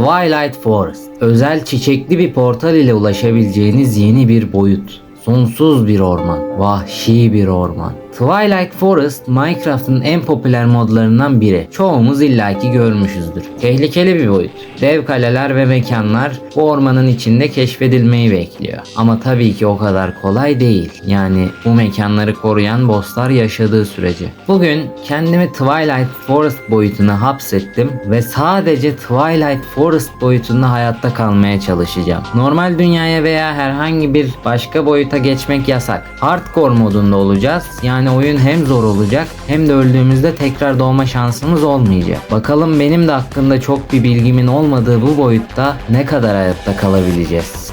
Twilight Forest. Özel çiçekli bir portal ile ulaşabileceğiniz yeni bir boyut. Sonsuz bir orman, vahşi bir orman. Twilight Forest Minecraft'ın en popüler modlarından biri. Çoğumuz illaki görmüşüzdür. Tehlikeli bir boyut. Dev kaleler ve mekanlar bu ormanın içinde keşfedilmeyi bekliyor. Ama tabii ki o kadar kolay değil. Yani bu mekanları koruyan bosslar yaşadığı sürece. Bugün kendimi Twilight Forest boyutuna hapsettim ve sadece Twilight Forest boyutunda hayatta kalmaya çalışacağım. Normal dünyaya veya herhangi bir başka boyuta geçmek yasak. Hardcore modunda olacağız. Yani oyun hem zor olacak hem de öldüğümüzde tekrar doğma şansımız olmayacak. Bakalım benim de hakkında çok bir bilgimin olmadığı bu boyutta ne kadar hayatta kalabileceğiz.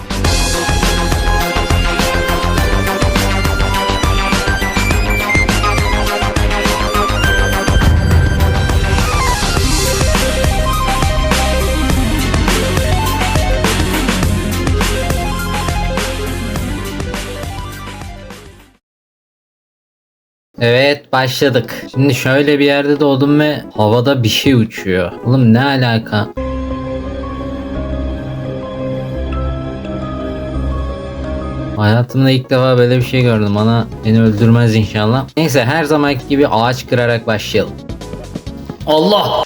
Evet başladık. Şimdi şöyle bir yerde doğdum ve havada bir şey uçuyor. Oğlum ne alaka? Hayatımda ilk defa böyle bir şey gördüm. Bana beni öldürmez inşallah. Neyse her zamanki gibi ağaç kırarak başlayalım. Allah!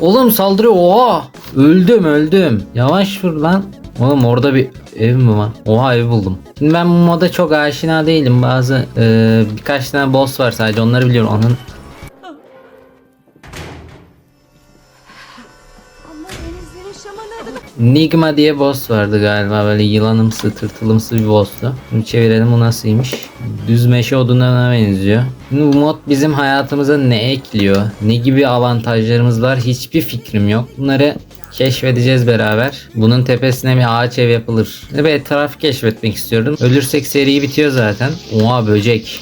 Oğlum saldırıyor. Oha! Öldüm öldüm. Yavaş vur lan. Oğlum orada bir ev mi var? Oha ev buldum. Şimdi ben bu moda çok aşina değilim. Bazı e, birkaç tane boss var sadece onları biliyorum. Onun Nigma diye boss vardı galiba böyle yılanımsı tırtılımsı bir boss'tu. Şimdi çevirelim bu nasılmış. Düz meşe odunlarına benziyor. Şimdi bu mod bizim hayatımıza ne ekliyor? Ne gibi avantajlarımız var? Hiçbir fikrim yok. Bunları keşfedeceğiz beraber. Bunun tepesine bir ağaç ev yapılır. Ve etrafı keşfetmek istiyorum. Ölürsek seri bitiyor zaten. Oha böcek.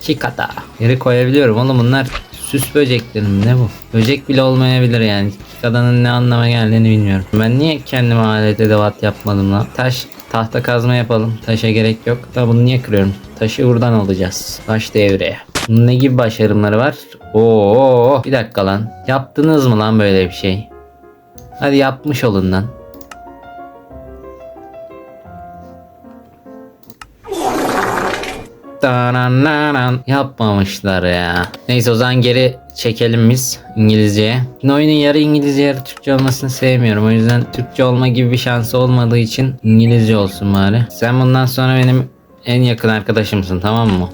Kikata. Yeri koyabiliyorum oğlum bunlar süs böcekleri mi ne bu? Böcek bile olmayabilir yani. Kikata'nın ne anlama geldiğini bilmiyorum. Ben niye kendime alet edevat yapmadım lan? Taş tahta kazma yapalım. Taşa gerek yok. Da bunu niye kırıyorum? Taşı buradan alacağız. Taş devreye. Ne gibi başarımları var? Oo, bir dakika lan. Yaptınız mı lan böyle bir şey? Hadi yapmış olun lan. Yapmamışlar ya. Neyse o zaman geri çekelim biz İngilizceye. Şimdi oyunun yarı İngilizce yarı Türkçe olmasını sevmiyorum. O yüzden Türkçe olma gibi bir şansı olmadığı için İngilizce olsun bari. Sen bundan sonra benim en yakın arkadaşımsın tamam mı?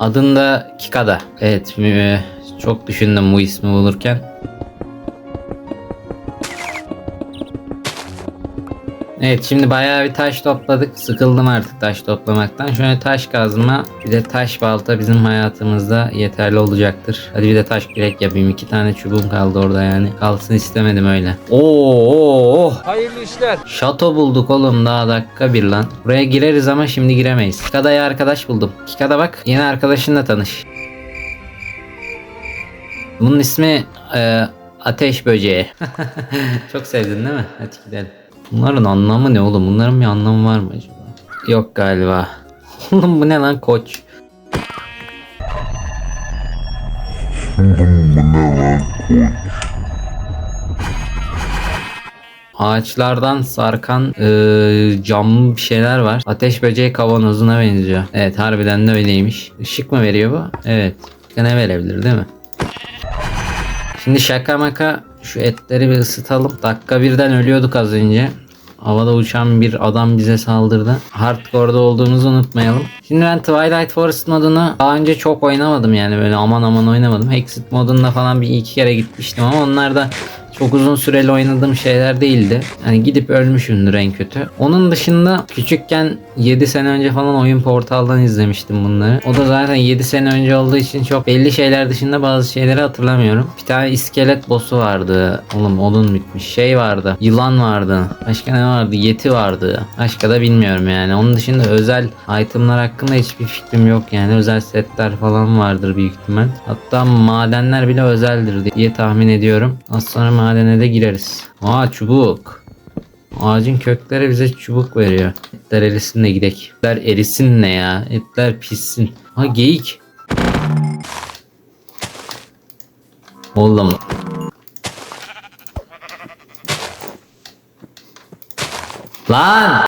Adın da Kikada. Evet mü- çok düşündüm bu ismi bulurken. Evet şimdi bayağı bir taş topladık. Sıkıldım artık taş toplamaktan. Şöyle taş kazma bir de taş balta bizim hayatımızda yeterli olacaktır. Hadi bir de taş kürek yapayım. İki tane çubuğum kaldı orada yani. Kalsın istemedim öyle. Oo, oo, oo. Hayırlı işler. Şato bulduk oğlum daha dakika bir lan. Buraya gireriz ama şimdi giremeyiz. Kikada'ya arkadaş buldum. Kikada bak yeni arkadaşınla tanış. Bunun ismi e, Ateş Böceği. Çok sevdin değil mi? Hadi gidelim. Bunların anlamı ne oğlum? Bunların bir anlamı var mı acaba? Yok galiba. Oğlum bu ne lan koç? Ağaçlardan sarkan eee, camlı bir şeyler var. Ateş böceği kavanozuna benziyor. Evet harbiden de öyleymiş. Işık mı veriyor bu? Evet. Ne verebilir değil mi? Şimdi şaka maka şu etleri bir ısıtalım. Dakika birden ölüyorduk az önce. Havada uçan bir adam bize saldırdı. Hardcore'da olduğumuzu unutmayalım. Şimdi ben Twilight Forest modunu daha önce çok oynamadım yani böyle aman aman oynamadım. Exit modunda falan bir iki kere gitmiştim ama onlar da çok uzun süreli oynadığım şeyler değildi. Hani gidip ölmüşümdür en kötü. Onun dışında küçükken 7 sene önce falan oyun portaldan izlemiştim bunları. O da zaten 7 sene önce olduğu için çok belli şeyler dışında bazı şeyleri hatırlamıyorum. Bir tane iskelet boss'u vardı. Oğlum odun bitmiş. Şey vardı. Yılan vardı. Başka ne vardı? Yeti vardı. Başka da bilmiyorum yani. Onun dışında özel itemlar hakkında hiçbir fikrim yok yani. Özel setler falan vardır büyük ihtimal. Hatta madenler bile özeldir diye tahmin ediyorum. Az sonra madene de gireriz. Aa çubuk. Ağacın kökleri bize çubuk veriyor. Etler erisin de gidek. Etler erisin ne ya? Etler pişsin. Ha geyik. Oğlum. Lan!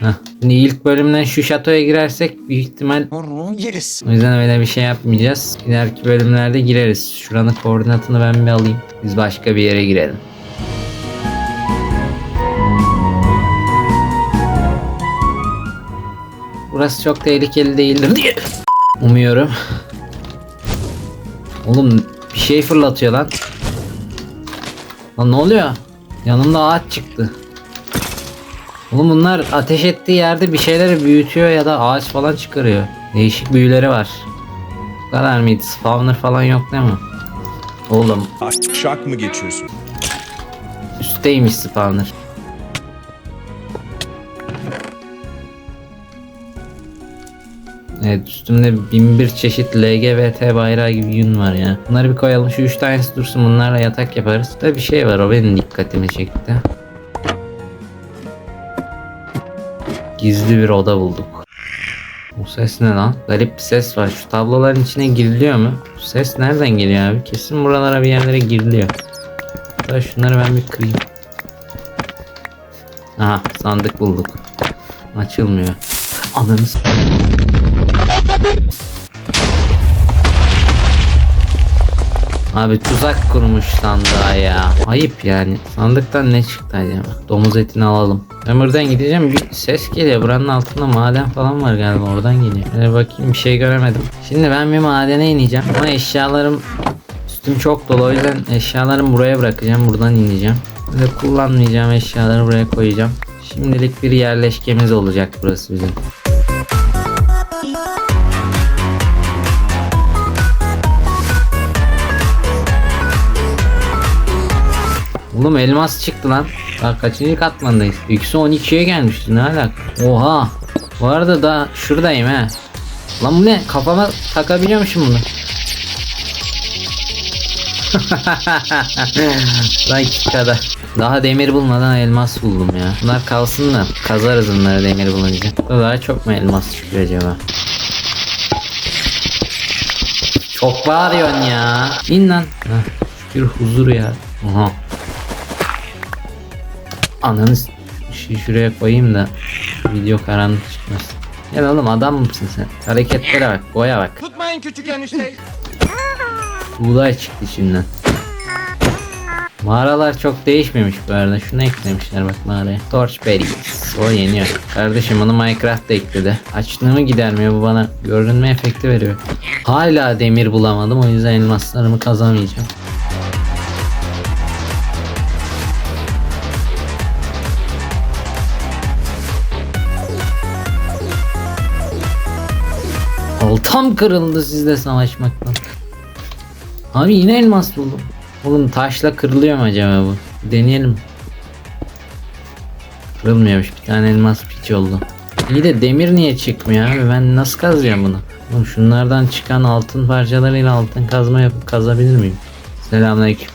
Heh, Şimdi ilk bölümden şu şatoya girersek büyük ihtimal Onu yeriz. o yüzden öyle bir şey yapmayacağız. İleriki bölümlerde gireriz. Şuranın koordinatını ben bir alayım. Biz başka bir yere girelim. Burası çok tehlikeli değildir diye umuyorum. Oğlum bir şey fırlatıyor lan. Lan ne oluyor? Yanımda ağaç çıktı. Oğlum bunlar ateş ettiği yerde bir şeyleri büyütüyor ya da ağaç falan çıkarıyor. Değişik büyüleri var. Bu kadar mıydı? Spawner falan yok değil mi? Oğlum Şak mı geçiyorsun? üstteymiş spawner. Evet üstümde bin bir çeşit LGBT bayrağı gibi yün var ya. Bunları bir koyalım şu üç tanesi dursun bunlarla yatak yaparız. Da bir şey var o benim dikkatimi çekti. Gizli bir oda bulduk. Bu ses ne lan? Garip bir ses var. Şu tabloların içine giriliyor mu? Bu ses nereden geliyor abi? Kesin buralara bir yerlere giriliyor. Hatta şunları ben bir kırayım. Aha sandık bulduk. Açılmıyor. Ananı Abi tuzak kurmuş sandığa ya. Ayıp yani. Sandıktan ne çıktı acaba? Domuz etini alalım. Ben buradan gideceğim. Bir ses geliyor. Buranın altında maden falan var galiba. Oradan geliyor. Şöyle bakayım bir şey göremedim. Şimdi ben bir madene ineceğim. Ama eşyalarım üstüm çok dolu. O yüzden eşyalarımı buraya bırakacağım. Buradan ineceğim. Böyle kullanmayacağım eşyaları buraya koyacağım. Şimdilik bir yerleşkemiz olacak burası bizim. Oğlum elmas çıktı lan. Bak kaçıncı katmandayız? Yüksü 12'ye gelmişti ne alaka? Oha. Bu arada da şuradayım he. Lan bu ne? Kafama takabiliyormuşum bunu. Lan kadar. Daha demir bulmadan elmas buldum ya. Bunlar kalsın da kazarız bunları demir bulunca. Daha çok mu elmas çıkıyor acaba? Çok bağırıyorsun ya. İn lan. Heh, şükür huzur ya. Aha. Ananı şu şuraya koyayım da video karanlık çıkmasın. Ya oğlum adam mısın sen? Hareketlere bak, boya bak. Tutmayın küçük enişteyi. Buğday çıktı içinden. Mağaralar çok değişmemiş bu arada. Şunu eklemişler bak mağaraya. Torchberries. O yeniyor. Kardeşim onu Minecraft da ekledi. Açlığımı gidermiyor bu bana. Görünme efekti veriyor. Hala demir bulamadım o yüzden elmaslarımı kazamayacağım. Oltam kırıldı sizle savaşmaktan. Abi yine elmas buldum. Oğlum taşla kırılıyor mu acaba bu? Deneyelim. Kırılmıyormuş. Bir tane elmas piç oldu. İyi de demir niye çıkmıyor abi? Ben nasıl kazacağım bunu? Oğlum şunlardan çıkan altın parçalarıyla altın kazma yapıp kazabilir miyim? Selamünaleyküm.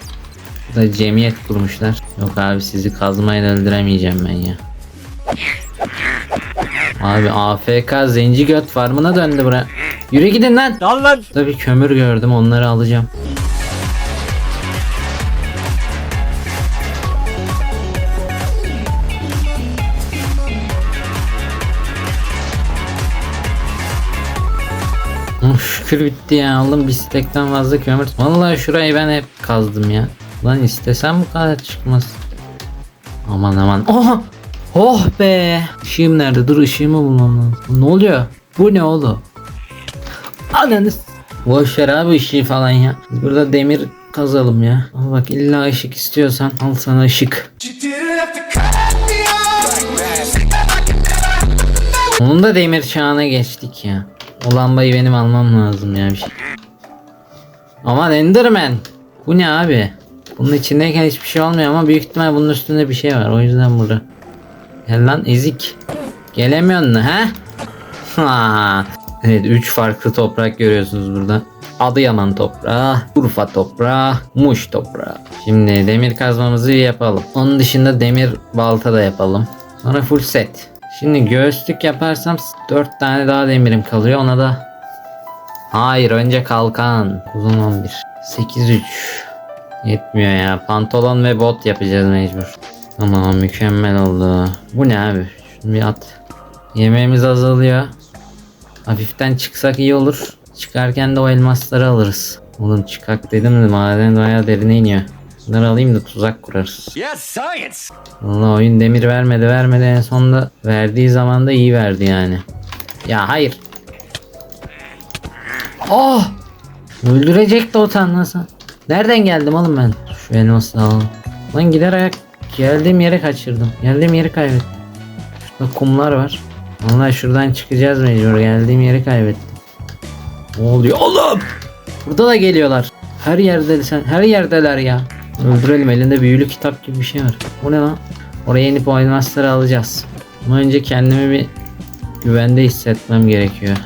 Burada cemiyet kurmuşlar. Yok abi sizi kazmayla öldüremeyeceğim ben ya. Abi AFK zenci göt farmına döndü bura. Yürü gidin lan. Lan lan. Tabii kömür gördüm onları alacağım. Şükür bitti ya aldım bir stekten fazla kömür. Vallahi şurayı ben hep kazdım ya. Lan istesem bu kadar çıkmaz. Aman aman. Oh! Oh be! Işığım nerede? Dur ışığımı bulmam lazım. Ne oluyor? Bu ne oğlum? Ananız. Boş ver abi ışığı falan ya. Burada demir kazalım ya. Al bak illa ışık istiyorsan al sana ışık. Onun da demir çağına geçtik ya. O lambayı benim almam lazım ya bir şey. Aman Enderman. Bu ne abi? Bunun içindeyken hiçbir şey olmuyor ama büyük ihtimal bunun üstünde bir şey var. O yüzden burada. Gel lan ezik. Gelemiyorsun ha? Evet 3 farklı toprak görüyorsunuz burada. Adıyaman toprağı, Urfa toprağı, Muş toprağı. Şimdi demir kazmamızı yapalım. Onun dışında demir balta da yapalım. Sonra full set. Şimdi göğüslük yaparsam 4 tane daha demirim kalıyor. Ona da Hayır önce kalkan. Uzun 11. 8-3. Yetmiyor ya. Pantolon ve bot yapacağız mecbur. Aman mükemmel oldu. Bu ne abi? Şunu bir at. Yemeğimiz azalıyor. Hafiften çıksak iyi olur. Çıkarken de o elmasları alırız. Oğlum çıkak dedim de maden bayağı derine iniyor. Bunları alayım da tuzak kurarız. Yes, science. Valla oyun demir vermedi vermedi en sonunda verdiği zaman da iyi verdi yani. Ya hayır. Oh! Öldürecek de utanmasa. Nereden geldim oğlum ben? Şu elması da alalım. Lan gider ayak geldiğim yere kaçırdım. Geldiğim yeri kaybettim. Şurada kumlar var. Vallahi şuradan çıkacağız mecbur. Geldiğim yeri kaybettim. Ne oluyor oğlum? Burada da geliyorlar. Her yerde sen her yerdeler ya. Öldürelim elinde büyülü kitap gibi bir şey var. O ne lan? Oraya inip o alacağız. Ama önce kendimi bir güvende hissetmem gerekiyor.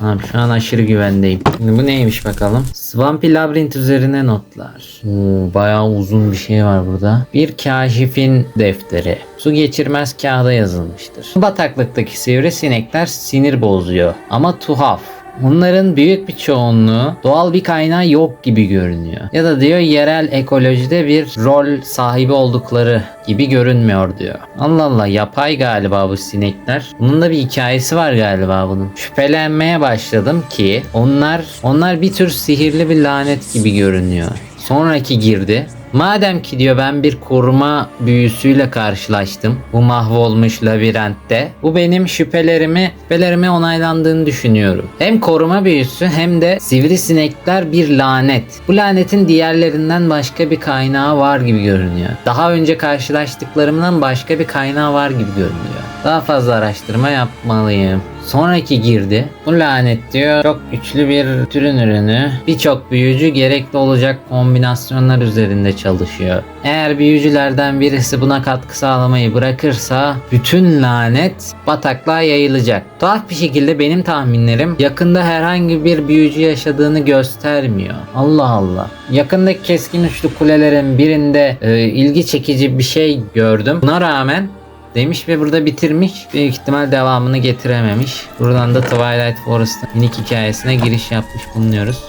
Abi şu an aşırı güvendeyim. Şimdi bu neymiş bakalım. Swampy Labyrinth üzerine notlar. Oo, bayağı uzun bir şey var burada. Bir kaşifin defteri. Su geçirmez kağıda yazılmıştır. Bataklıktaki sivrisinekler sinir bozuyor. Ama tuhaf. Bunların büyük bir çoğunluğu doğal bir kaynağı yok gibi görünüyor. Ya da diyor yerel ekolojide bir rol sahibi oldukları gibi görünmüyor diyor. Allah Allah yapay galiba bu sinekler. Bunun da bir hikayesi var galiba bunun. Şüphelenmeye başladım ki onlar onlar bir tür sihirli bir lanet gibi görünüyor. Sonraki girdi. Madem ki diyor ben bir koruma büyüsüyle karşılaştım bu mahvolmuş labirentte. Bu benim şüphelerimi, şüphelerimi onaylandığını düşünüyorum. Hem koruma büyüsü hem de sivrisinekler bir lanet. Bu lanetin diğerlerinden başka bir kaynağı var gibi görünüyor. Daha önce karşılaştıklarımdan başka bir kaynağı var gibi görünüyor. Daha fazla araştırma yapmalıyım. Sonraki girdi. Bu lanet diyor çok güçlü bir türün ürünü. Birçok büyücü gerekli olacak kombinasyonlar üzerinde çalışıyor. Eğer büyücülerden birisi buna katkı sağlamayı bırakırsa bütün lanet bataklığa yayılacak. Tuhaf bir şekilde benim tahminlerim yakında herhangi bir büyücü yaşadığını göstermiyor. Allah Allah. Yakındaki keskin uçlu kulelerin birinde e, ilgi çekici bir şey gördüm. Buna rağmen demiş ve burada bitirmiş. Büyük ihtimal devamını getirememiş. Buradan da Twilight Forest'ın minik hikayesine giriş yapmış bulunuyoruz.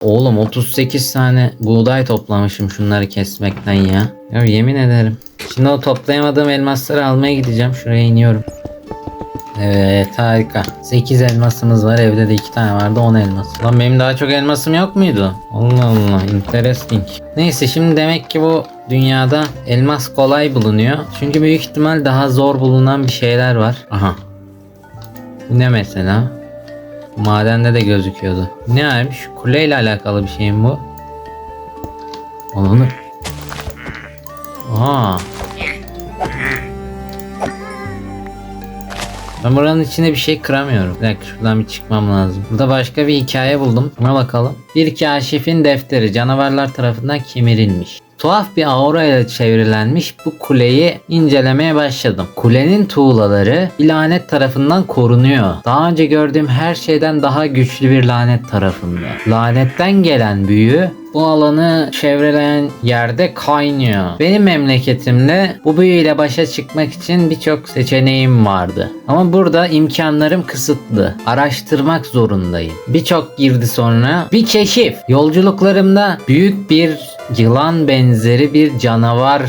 Oğlum 38 tane buğday toplamışım şunları kesmekten ya. Ya yemin ederim. Şimdi o toplayamadığım elmasları almaya gideceğim. Şuraya iniyorum. Evet harika. 8 elmasımız var. Evde de 2 tane vardı 10 elmas. Lan benim daha çok elmasım yok muydu? Allah Allah interesting. Neyse şimdi demek ki bu dünyada elmas kolay bulunuyor. Çünkü büyük ihtimal daha zor bulunan bir şeyler var. Aha. Bu ne mesela? Madende de gözüküyordu. Ne aymış? Kuleyle alakalı bir şey mi bu? Onu. Aa. Ben buranın içine bir şey kıramıyorum. Bir şuradan bir çıkmam lazım. Burada başka bir hikaye buldum. Buna bakalım. Bir kaşifin defteri canavarlar tarafından kemirilmiş. Tuhaf bir aura ile çevrilenmiş bu kuleyi incelemeye başladım. Kulenin tuğlaları bir lanet tarafından korunuyor. Daha önce gördüğüm her şeyden daha güçlü bir lanet tarafında. Lanetten gelen büyü bu alanı çevreleyen yerde kaynıyor. Benim memleketimde bu büyüyle başa çıkmak için birçok seçeneğim vardı. Ama burada imkanlarım kısıtlı. Araştırmak zorundayım. Birçok girdi sonra bir keşif. Yolculuklarımda büyük bir yılan benzeri bir canavar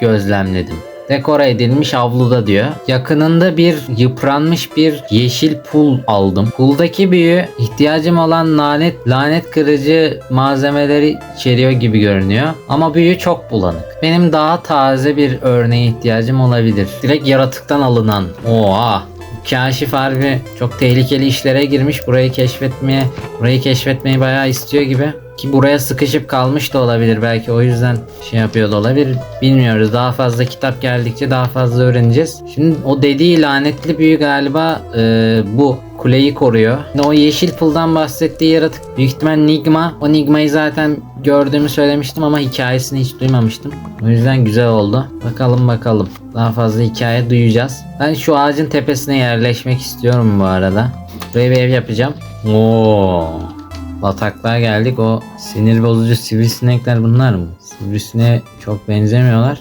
gözlemledim dekore edilmiş avluda diyor. Yakınında bir yıpranmış bir yeşil pul aldım. Puldaki büyü ihtiyacım olan lanet lanet kırıcı malzemeleri içeriyor gibi görünüyor. Ama büyü çok bulanık. Benim daha taze bir örneğe ihtiyacım olabilir. Direkt yaratıktan alınan. Oha Kaşif harbi çok tehlikeli işlere girmiş. Burayı keşfetmeye, burayı keşfetmeyi bayağı istiyor gibi. Ki buraya sıkışıp kalmış da olabilir. Belki o yüzden şey yapıyor da olabilir. Bilmiyoruz. Daha fazla kitap geldikçe daha fazla öğreneceğiz. Şimdi o dediği lanetli büyü galiba e, bu kuleyi koruyor. Şimdi o yeşil puldan bahsettiği yaratık büyük ihtimal Nigma. O Nigma'yı zaten gördüğümü söylemiştim ama hikayesini hiç duymamıştım. O yüzden güzel oldu. Bakalım bakalım. Daha fazla hikaye duyacağız. Ben şu ağacın tepesine yerleşmek istiyorum bu arada. Buraya bir ev yapacağım. Oo. Bataklığa geldik. O sinir bozucu sivrisinekler bunlar mı? Sivrisineğe çok benzemiyorlar.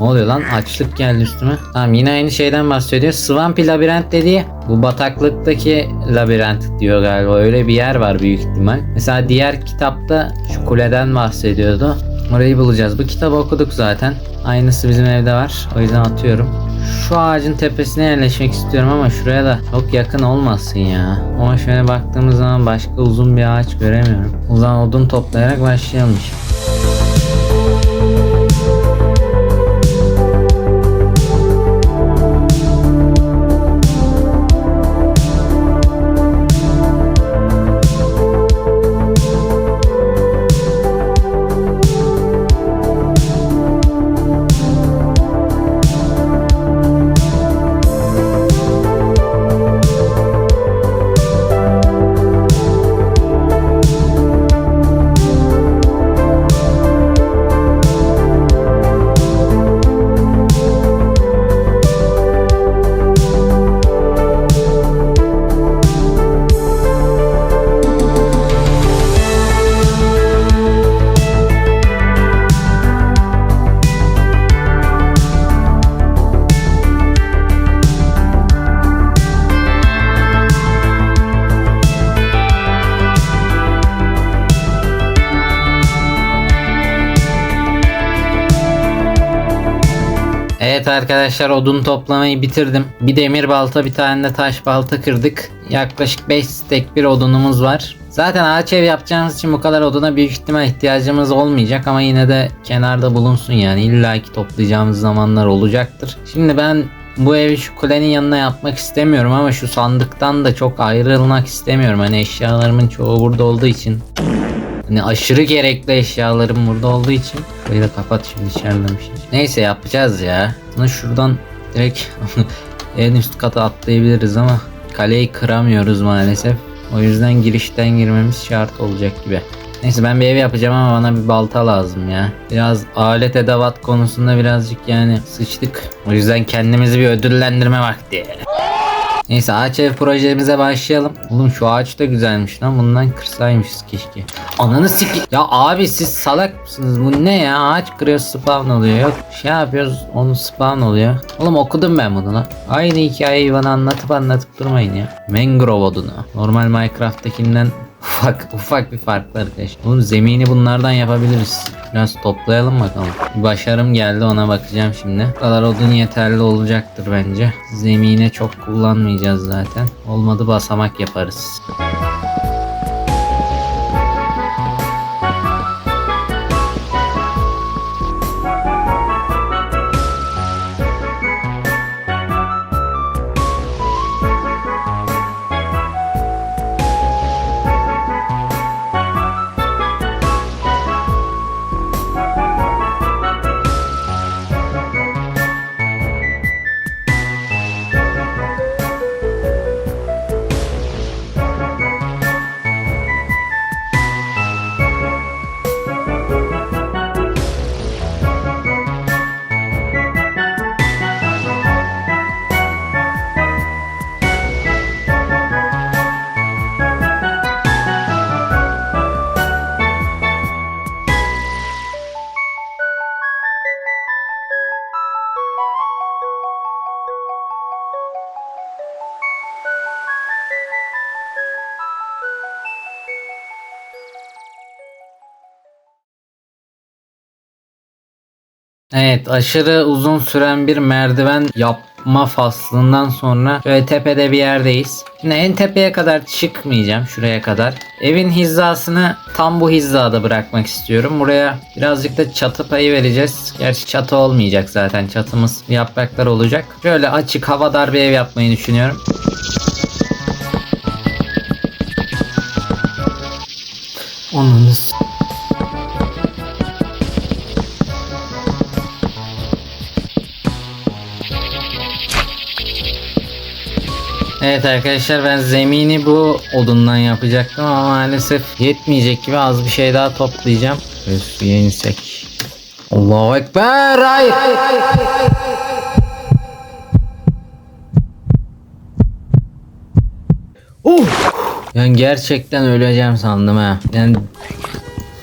Ne oluyor lan? Açlık geldi üstüme. Tamam yine aynı şeyden bahsediyor. Swampy labirent dediği bu bataklıktaki labirent diyor galiba. Öyle bir yer var büyük ihtimal. Mesela diğer kitapta şu kuleden bahsediyordu. Orayı bulacağız. Bu kitabı okuduk zaten. Aynısı bizim evde var. O yüzden atıyorum. Şu ağacın tepesine yerleşmek istiyorum ama şuraya da çok yakın olmasın ya. Ama şöyle baktığımız zaman başka uzun bir ağaç göremiyorum. O zaman odun toplayarak başlayalım işte. Evet arkadaşlar odun toplamayı bitirdim. Bir demir balta bir tane de taş balta kırdık. Yaklaşık 5 stek bir odunumuz var. Zaten ağaç ev yapacağımız için bu kadar oduna büyük ihtimal ihtiyacımız olmayacak ama yine de kenarda bulunsun yani illaki toplayacağımız zamanlar olacaktır. Şimdi ben bu evi şu kulenin yanına yapmak istemiyorum ama şu sandıktan da çok ayrılmak istemiyorum. Hani eşyalarımın çoğu burada olduğu için Hani aşırı gerekli eşyalarım burada olduğu için Burayı da kapat şimdi içeriden bir şey. Neyse yapacağız ya. Bunu şuradan direkt en üst kata atlayabiliriz ama kaleyi kıramıyoruz maalesef. O yüzden girişten girmemiz şart olacak gibi. Neyse ben bir ev yapacağım ama bana bir balta lazım ya. Biraz alet edevat konusunda birazcık yani sıçtık. O yüzden kendimizi bir ödüllendirme vakti. Neyse ağaç ev projemize başlayalım. Oğlum şu ağaç da güzelmiş lan. Bundan kırsaymışız keşke. Ananı siki... Ya abi siz salak mısınız? Bu ne ya? Ağaç kırıyoruz spawn oluyor. Yok şey yapıyoruz onu spawn oluyor. Oğlum okudum ben bunu lan. Aynı hikayeyi bana anlatıp anlatıp durmayın ya. Mangrove odunu. Normal Minecraft'takinden ufak ufak bir farklı arkadaşlar. Oğlum zemini bunlardan yapabiliriz. Biraz toplayalım bakalım. Bir başarım geldi ona bakacağım şimdi. Bu kadar odun yeterli olacaktır bence. Zemine çok kullanmayacağız zaten. Olmadı basamak yaparız. Evet aşırı uzun süren bir merdiven yapma faslından sonra şöyle tepede bir yerdeyiz. Şimdi en tepeye kadar çıkmayacağım şuraya kadar. Evin hizasını tam bu hizada bırakmak istiyorum. Buraya birazcık da çatı payı vereceğiz. Gerçi çatı olmayacak zaten çatımız yapraklar olacak. Şöyle açık havadar bir ev yapmayı düşünüyorum. Onun Evet arkadaşlar ben zemini bu odundan yapacaktım ama maalesef yetmeyecek gibi az bir şey daha toplayacağım. Ve suya insek. Allahu Ekber hayır. Uh! Yani gerçekten öleceğim sandım ha. Yani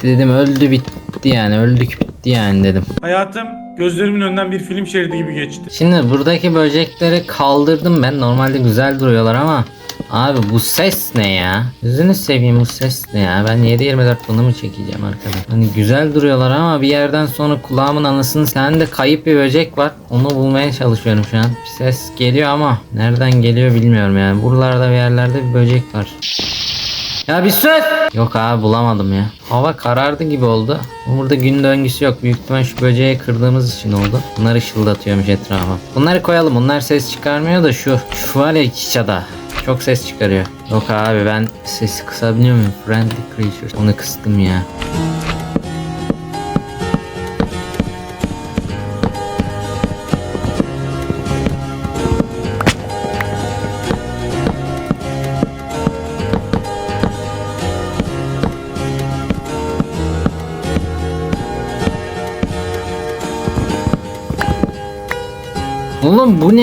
dedim öldü bitti yani öldük bitti yani dedim. Hayatım gözlerimin önünden bir film şeridi gibi geçti. Şimdi buradaki böcekleri kaldırdım ben. Normalde güzel duruyorlar ama Abi bu ses ne ya? Yüzünü seveyim bu ses ne ya? Ben 7-24 bunu mu çekeceğim arkadaş? Hani güzel duruyorlar ama bir yerden sonra kulağımın anasını sen de kayıp bir böcek var. Onu bulmaya çalışıyorum şu an. Bir ses geliyor ama nereden geliyor bilmiyorum yani. Buralarda bir yerlerde bir böcek var. Ya bir sus! Yok abi bulamadım ya. Hava karardı gibi oldu. Burada gün döngüsü yok. Büyük ihtimal şu böceği kırdığımız için oldu. Bunlar ışıldatıyormuş etrafa. Bunları koyalım. Bunlar ses çıkarmıyor da şu. Şu var ya çada. Çok ses çıkarıyor. Yok abi ben sesi kısabiliyor muyum? Friendly creatures. Onu kıstım ya. Oğlum bu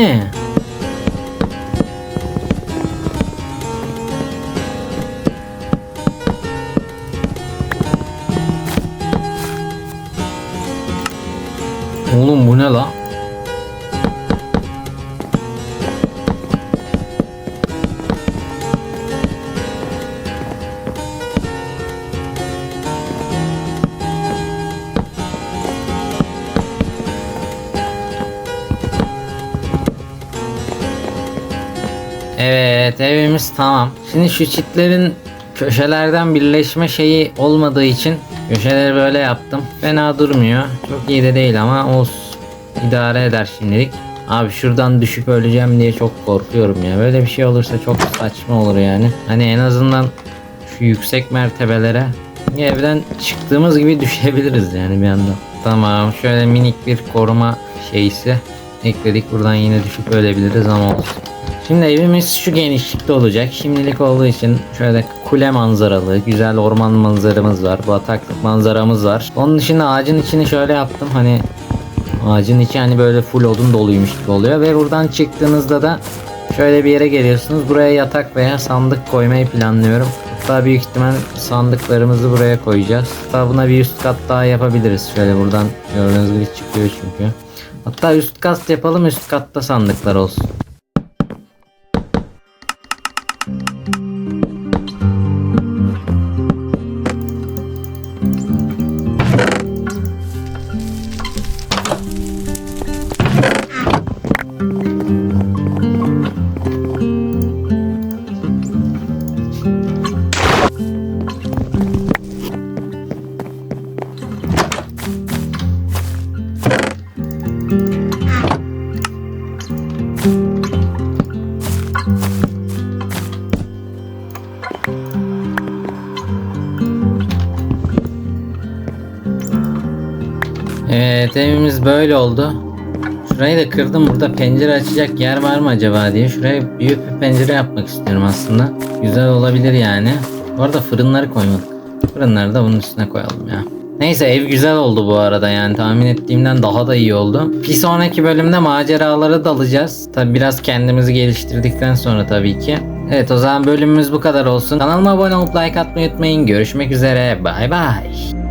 tamam. Şimdi şu çitlerin köşelerden birleşme şeyi olmadığı için köşeleri böyle yaptım. Fena durmuyor. Çok iyi de değil ama olsun. İdare eder şimdilik. Abi şuradan düşüp öleceğim diye çok korkuyorum ya. Böyle bir şey olursa çok saçma olur yani. Hani en azından şu yüksek mertebelere evden çıktığımız gibi düşebiliriz yani bir anda. Tamam şöyle minik bir koruma şeysi ekledik. Buradan yine düşüp ölebiliriz ama olsun. Şimdi evimiz şu genişlikte olacak. Şimdilik olduğu için şöyle kule manzaralı, güzel orman manzaramız var. Bataklık manzaramız var. Onun dışında ağacın içini şöyle yaptım. Hani ağacın içi hani böyle full odun doluymuş gibi oluyor. Ve buradan çıktığınızda da şöyle bir yere geliyorsunuz. Buraya yatak veya sandık koymayı planlıyorum. Hatta büyük ihtimal sandıklarımızı buraya koyacağız. Hatta buna bir üst kat daha yapabiliriz. Şöyle buradan gördüğünüz gibi çıkıyor çünkü. Hatta üst kat yapalım üst katta sandıklar olsun. Böyle oldu. Şurayı da kırdım. Burada pencere açacak yer var mı acaba diye. Şuraya büyük bir pencere yapmak istiyorum aslında. Güzel olabilir yani. Bu arada fırınları koymadık. Fırınları da bunun üstüne koyalım ya. Neyse ev güzel oldu bu arada yani tahmin ettiğimden daha da iyi oldu. Bir sonraki bölümde maceralara dalacağız. Tabi biraz kendimizi geliştirdikten sonra tabii ki. Evet o zaman bölümümüz bu kadar olsun. Kanalıma abone olup like atmayı unutmayın. Görüşmek üzere. Bay bay.